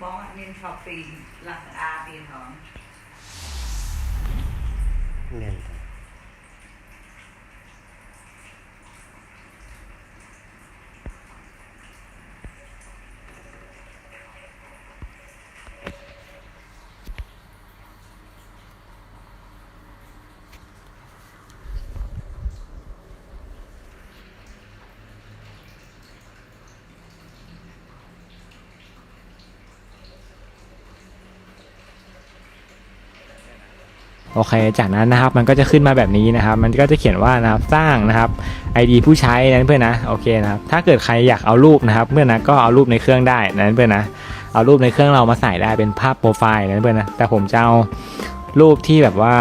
บอกว่านินชอบปีนหลังอาปีนของ เน่นจัง โอเค จากนั้นนะครับมันก็จะขึ้นมาแบบนี้นะครับ มันก็จะเขียนว่านะครับสร้างนะครับ ID ผู้ใช้นั้นเพื่อนนะโอเคนะครับถ้าเกิดใครอยากเอารูปนะครับเพื่อนนะก็เอารูปในเครื่องได้นั้นเพื่อนนะเอารูปในเครื่องเรามาใส่ได้เป็นภาพโปรไฟล์นั้นเพื่อนนะแต่ผมจะเอารูปที่แบบว่า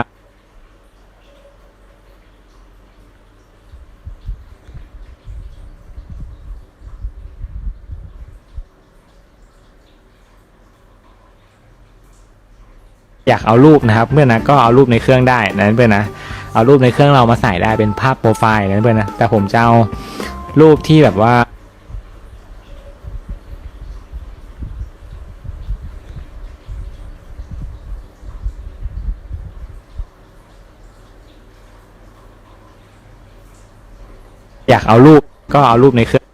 อยากเอารูปนะครับเพื่อนนะก็เอารูปในเครื่องได้นั้นเพื่อนนะเอารูปในเครื่องเรามาใส่ได้เป็นภาพโปรไฟล์นั้นเพื่อนนะแต่ผมจะเอารูปที่แบบว่าอยากเอารูปก็เอารูปในเครื่อง